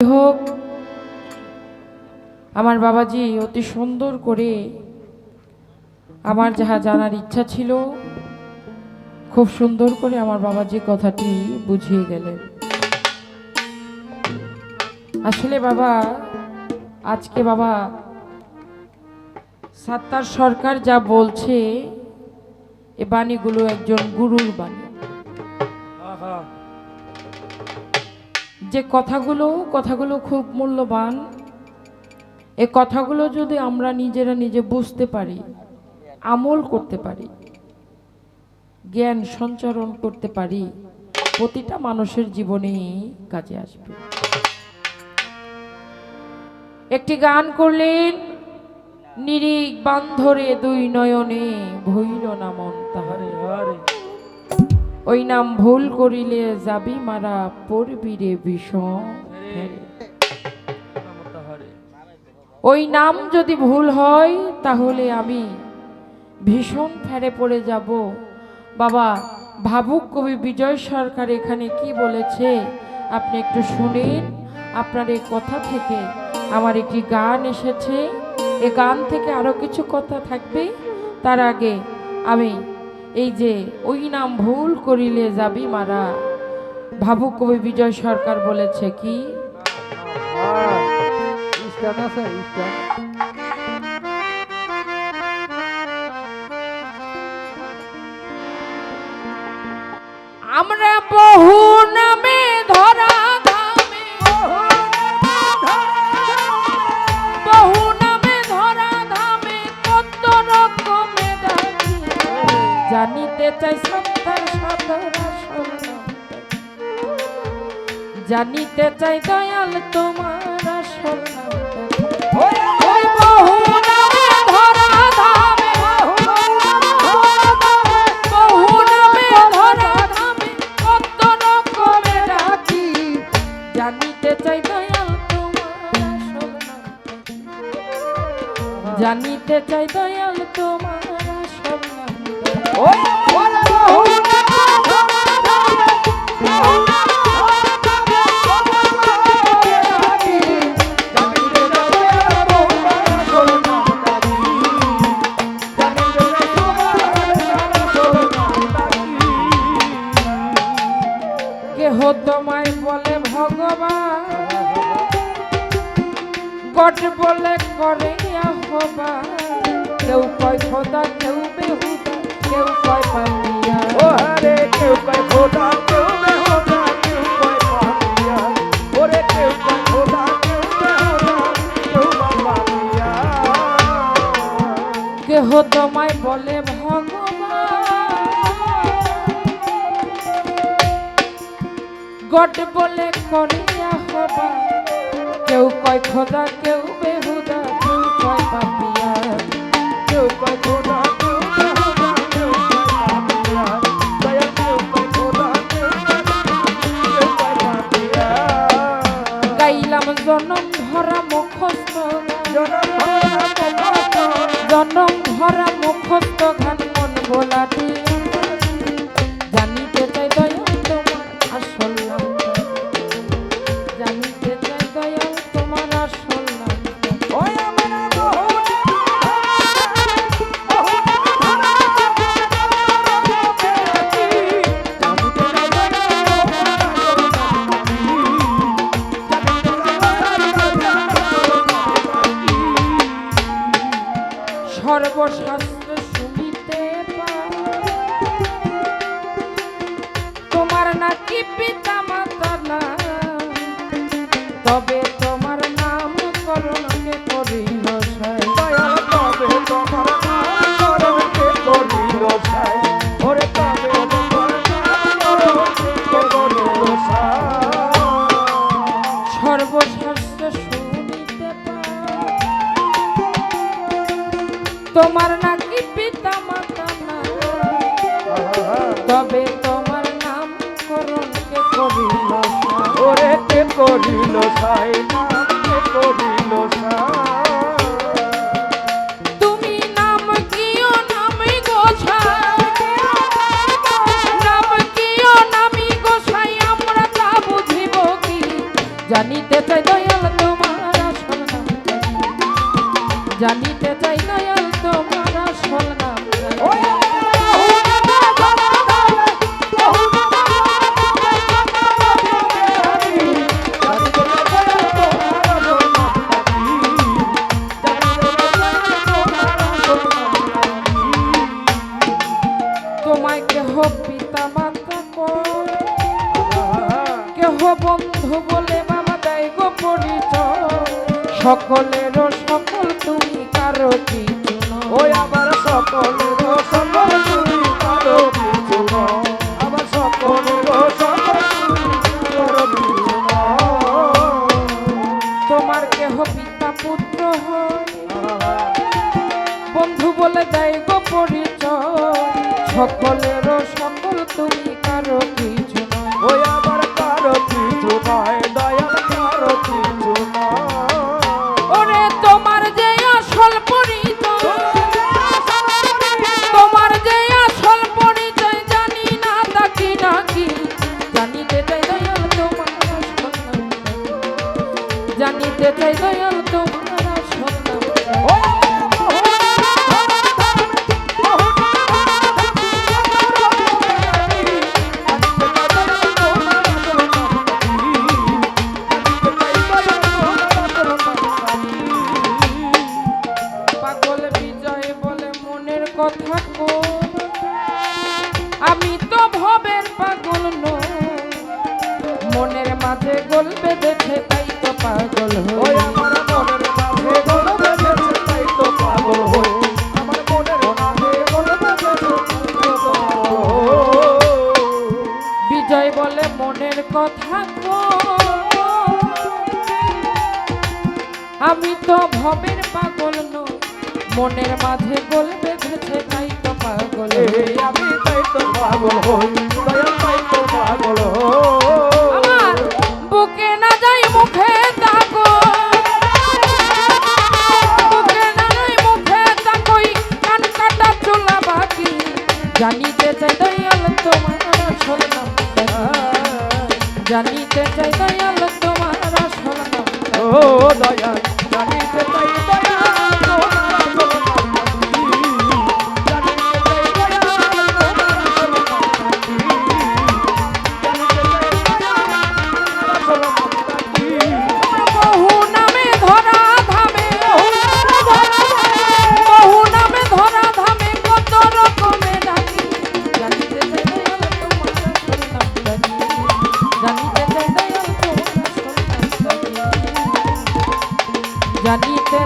হোক, আমার বাবাজি অতি সুন্দর করে আমার যাহা জানার ইচ্ছা ছিল, খুব সুন্দর করে আমার বাবাজি কথাটি বুঝিয়ে গেলেন। আসলে বাবা, আজকে বাবা সাত্তার সরকার যা বলছে, এ বাণীগুলো একজন গুরুর বাণী। যে কথাগুলো কথাগুলো খুব মূল্যবান। এ কথাগুলো যদি আমরা নিজেরা নিজে বুঝতে পারি, আমল করতে পারি, জ্ঞান সঞ্চারণ করতে পারি, প্রতিটা মানুষের জীবনে কাজে আসবে। একটি গান করলেন নিরিক বান ধরে দুই নয়নে ভইল না মন। তাহারে ওই নাম ভুল করিলে যাবি মারা, পড়বি রে বিষম। ওই নাম যদি ভুল হয়, তাহলে আমি ভীষণ ফেরে পড়ে যাব। বাবা, ভাবুক কবি বিজয় সরকার এখানে কি বলেছে? আপনি একটু শুনেন, আপনার এই কথা থেকে আমার একটি গান এসেছে। এ গান থেকে আরও কিছু কথা থাকবে। তার আগে আমি এই যে ওই নাম ভুল করিলে যাবি মারা। ভাবুক কবি বিজয় সরকার বলেছে কি? আমরা বহু চাই জানিতে চাই দয়াল তোমার নামে নামে জানিতে চাই দয়াল তোমার আসল নামটা। বলে করে আহবা কেউ কয় খোদা কেউ বেহুদা কেউ কয় পাপিয়া। ও হরে কেউ কয় খোদা কেউ বেহুদা কেউ কয় পাপিয়া। ওরে কেউ কয় খোদা কেউ বেহুদা কেউ পাপিয়া। কেহ তোমায় বলে ভগবান। গট বলে করে আহবা কেউ কয় খোদা কেউ বেহুদা কেউ কয় পাপিয়া। কেউ কয় খোদা জনম ভরা মুখস্থ। জনম ভরা মুখস্থ, সর্বশাস্ত্র শুনিতে তোমার নাকি পিতা মাতা না তবে তবে তোমার নাম করণকে করিল ওরে করিল সাই পিতা মাতা কেহ বন্ধু বলে বাবা দেয় গো পরিচয়। সকলেরও সকল তুমি কারও কিছু সকলেরও সকল তুমি কারও কিছু আমি তো ভবের পাগল নই। মনের মাঝে গোল বেঁধেছে তাই তো পাগল হই। আমার মনের মাঝে গোল বেঁধেছে তাই তো পাগল হই। বিজয় বলে মনের কথা আমি তো ভবের পাগল নই। মনের মাঝে গোল বেঁধেছে পাগল আমি তাই তো পাগল হই দয়াল তাই তো পাগল আমার বুকে না যাই মুখে তাকো বুকে না যাই মুখে তাকই কান কাটা চুলা বাকি। জানিতে চাই দয়াল তোমার আসল নাম জানিতে চাই দয়াল তোমার আসল নাম ও দয়াল জানিতে চাই দয়াল জানিতে